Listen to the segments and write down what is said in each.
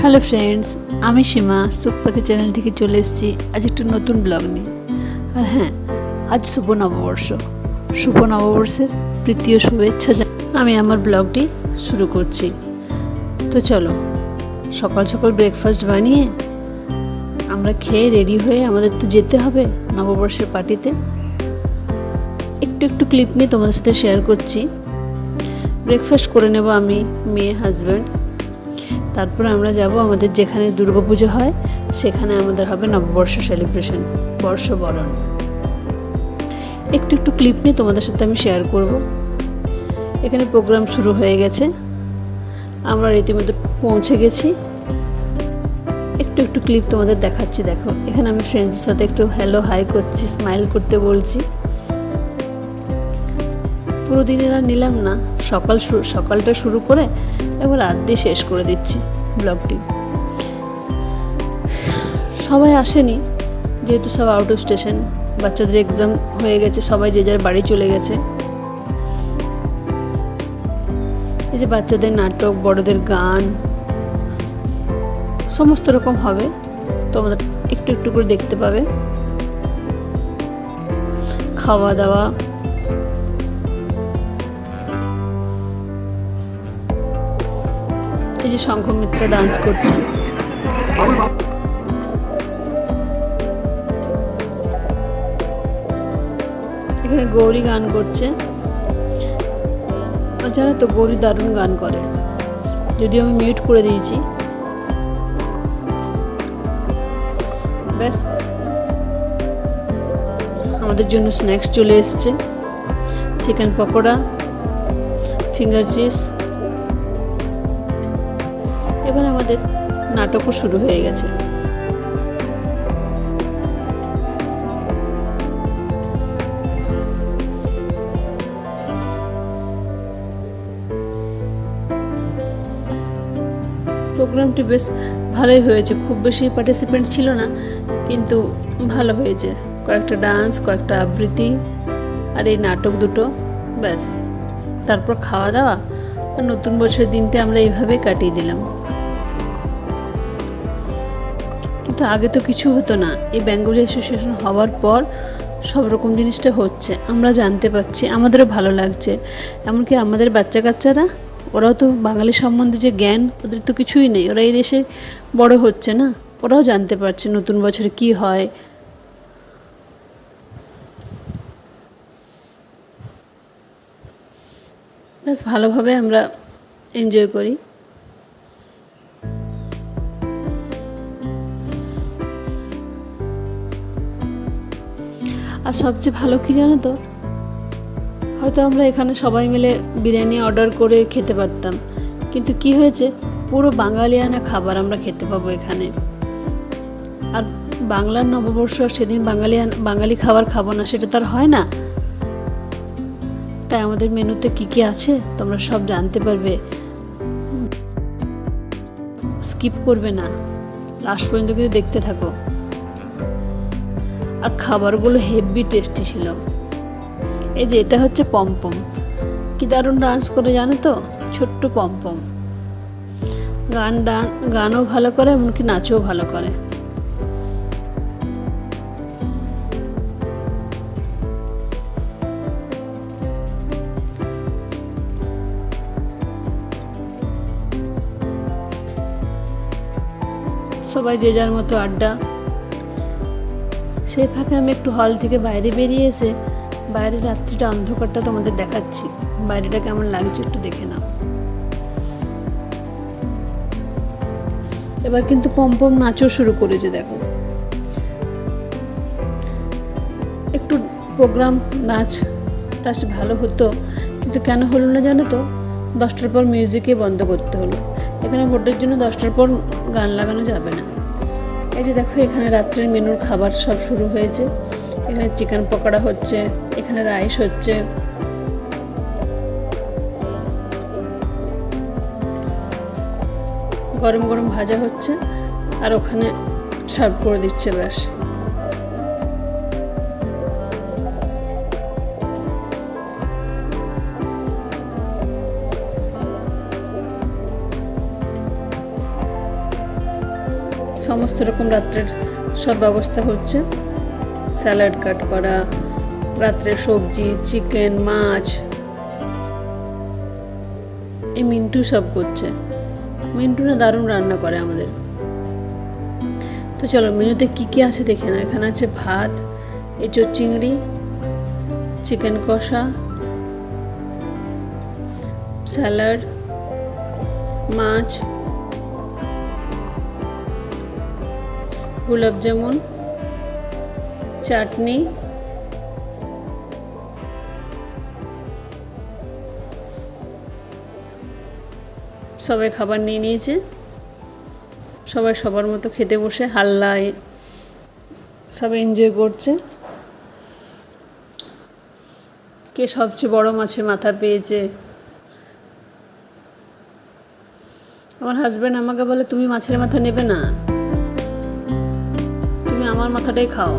Hello friends, আমি সীমা সুখপাখি channel থেকে চলে এসেছি আজ একটু নতুন ব্লগ নিয়ে। আর হ্যাঁ আজ শুভ নববর্ষ। শুভ নববর্ষের প্রীতীয় শুভেচ্ছা আমি আমার ব্লগটি শুরু করছি। তো চলো, সকাল সকাল ব্রেকফাস্ট বানিয়ে আমরা খেয়ে রেডি হয়ে আমাদের তো যেতে হবে নববর্ষের পার্টিতে। একটু একটু ক্লিপ নিয়ে তোমাদের সাথে শেয়ার করছি। ব্রেকফাস্ট করে নেব আমি, মেয়ে হাজব্যান্ড তারপর আমরা যাব আমাদের যেখানে দুর্গাপুজো হয়, সেখানে আমাদের হবে নববর্ষ সেলিব্রেশন বর্ষবরণ। একটু একটু ক্লিপ নিয়ে তোমাদের সাথে আমি শেয়ার করব। এখানে প্রোগ্রাম শুরু হয়ে গেছে। আমরা রীতিমতো পৌঁছে গেছি। একটু একটু ক্লিপ তোমাদের দেখাচ্ছি, দেখো। এখানে আমি ফ্রেন্ডসের সাথে একটু হ্যালো হাই করছি স্মাইল করতে বলছি। পুরো দিনের নিলাম না। সকাল সকালটা শুরু করে এবার রাত দিয়ে শেষ করে দিচ্ছি ব্লগটি। সবাই আসেনি, যেহেতু সব আউট অফ স্টেশন বাচ্চাদের এক্সাম হয়ে গেছে, সবাই যে যার বাড়ি চলে গেছে। এই যে বাচ্চাদের নাটক, বড়দের গান, সমস্ত রকম হবে, তোমাদের একটু একটু করে দেখতে পাবে। খাওয়া দাওয়া এই যে শঙ্খমিত্র ডান্স করছে। এখানে গৌরী গান করছে। জানো তো গৌরী দারুণ গান করে। যদিও আমি মিউট করে দিয়েছি। ব্যাস। আমাদের জন্য স্ন্যাক্স চলে এসছে। চিকেন পকোড়া ফিঙ্গার চিপস এবার আমাদের নাটকও শুরু হয়ে গেছে। প্রোগ্রামটি বেশ ভালোই হয়েছে, খুব বেশি পার্টিসিপেন্ট ছিল না, কিন্তু ভালো হয়েছে। কয়েকটা ডান্স কয়েকটা আবৃত্তি, আর এই নাটক দুটো, ব্যাস। তারপর খাওয়া দাওয়া নতুন বছরের দিনটা আমরা এইভাবে কাটিয়ে দিলাম। কিন্তু আগে তো কিছু হতো না। এই বেঙ্গলি অ্যাসোসিয়েশন হওয়ার পর সব রকম জিনিসটা হচ্ছে। আমরা জানতে পারছি, আমাদেরও ভালো লাগছে। এমনকি আমাদের বাচ্চা কাচ্চারা ওরাও তো বাঙালি সম্বন্ধে যে জ্ঞান, ওদের তো কিছুই নেই। ওরা এই দেশে বড় হচ্ছে না। ওরাও জানতে পারছে নতুন বছরে কি হয় বেশ ভালোভাবে আমরা এনজয় করি। আর সবচেয়ে ভালো কি জানো তো? হয়তো আমরা এখানে সবাই মিলে বিরিয়ানি অর্ডার করে খেতে পারতাম। কিন্তু কি হয়েছে? পুরো বাঙালিয়ানা খাবার আমরা খেতে পাবো এখানে। আর বাংলার নববর্ষ সেদিন বাঙালিয়ান বাঙালি খাবার খাব না, সেটা তো আর হয় না। তাই আমাদের মেনুতে কি কি আছে তোমরা সব জানতে পারবে। স্কিপ করবে না। লাস্ট পর্যন্ত কিন্তু দেখতে থাকো। আর খাবারগুলো হেভি টেস্টি ছিল। এই যে এটা হচ্ছে পম্পম। কি দারুণ ডান্স করে জানো তো? ছোট্ট পম্পম। গান ডান গানও ভালো করে, এমনকি নাচও ভালো করে। সবাই যে যার মতো আড্ডা। সেই ফাঁকে আমি একটু হল থেকে বাইরে বেরিয়ে এসে বাইরের রাত্রিটা অন্ধকারটা তোমাদের দেখাচ্ছি। বাইরেটা কেমন লাগছে একটু দেখে নাও। এবার কিন্তু পম্পম নাচও শুরু করেছে, দেখো। একটু প্রোগ্রাম নাচ টাচ ভালো হতো, কিন্তু কেন হলো না জানো তো? দশটার পর মিউজিকে বন্ধ করতে হলো। এখানে ভোটের জন্য দশটার পর গান লাগানো যাবে না। এই যে দেখো, এখানে রাত্রের মেনুর খাবার সব শুরু হয়েছে। এখানে চিকেন পকোড়া হচ্ছে, এখানে রাইস হচ্ছে। গরম গরম ভাজা হচ্ছে, আর ওখানে সার্ভ করে দিচ্ছে ব্যাস। সমস্ত রকম রাত্রের সব ব্যবস্থা হচ্ছে। স্যালাড কাট করা রাত্রে সবজি, চিকেন, মাছ। এই মিন্টু সব করছে। মিন্টু না দারুণ রান্না করে আমাদের। তো চলো, মেনুতে কী কী আছে দেখে না এখানে আছে ভাত এঁচোর চিংড়ি, চিকেন কষা, স্যালাড, মাছ জামুন, চাটনি, সবাই খাবার নিয়ে নিয়েছে। সবাই সবার মতো খেতে বসে হাল্লায় সবাই এনজয় করছে। কে সবচেয়ে বড় মাছের মাথা পেয়েছে? আমার হাজব্যান্ড আমাকে বলে, তুমি মাছের মাথা নেবে না। মাথাটাই খাও।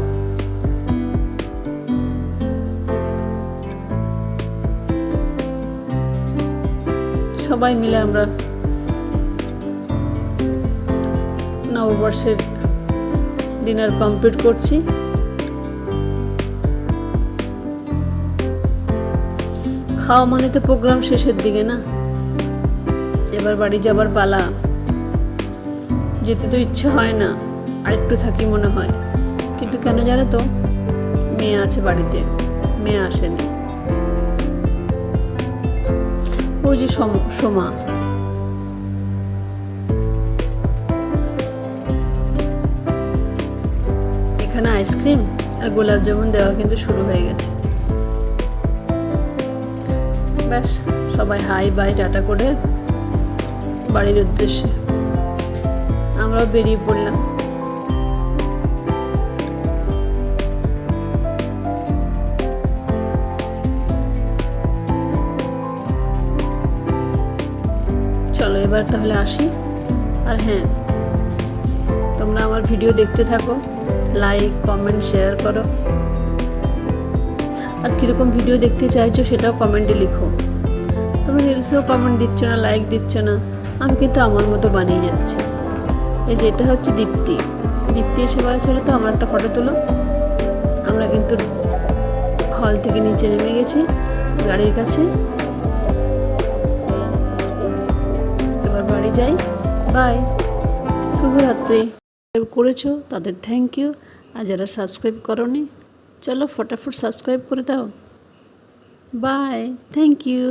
সবাই মিলে আমরা নববর্ষের ডিনার কমপ্লিট করছি। খাওয়া মানে তো প্রোগ্রাম শেষের দিকে না? এবার বাড়ি যাবার পালা। যেতে তো ইচ্ছে হয় না আর একটু থাকি মনে হয়। কিন্তু কেন জানো তো? মেয়ে আছে বাড়িতে, মেয়ে আসেনি। ওই যে সোমা এখানে আইসক্রিম আর গোলাপ জামুন দেওয়া কিন্তু শুরু হয়ে গেছে। ব্যাস, সবাই হাই বাই, টাটা করে বাড়ির উদ্দেশ্যে। আমরাও বেরিয়ে পড়লাম। চলো, এবার তাহলে আসি। আর হ্যাঁ তোমরা আমার ভিডিও দেখতে থাকো লাইক কমেন্ট শেয়ার করো। আর কীরকম ভিডিও দেখতে চাইছো সেটাও কমেন্টে লিখো। তোমরা রিলসেও কমেন্ট দিচ্ছ না লাইক দিচ্ছ না, আমি কিন্তু আমার মতো বানিয়ে যাচ্ছি। এই যে, এটা হচ্ছে দীপ্তি। দীপ্তি এসে বলা ছিল তো, আমার একটা ফটো তুলো। আমরা কিন্তু হল থেকে নিচে নেমে গেছি, গাড়ির কাছে। যাই। বাই শুভরাত্রি। করেছ, তাদের থ্যাংক ইউ আর যারা সাবস্ক্রাইব করনি, চলো ফটাফট সাবস্ক্রাইব করে দাও। Bye thank you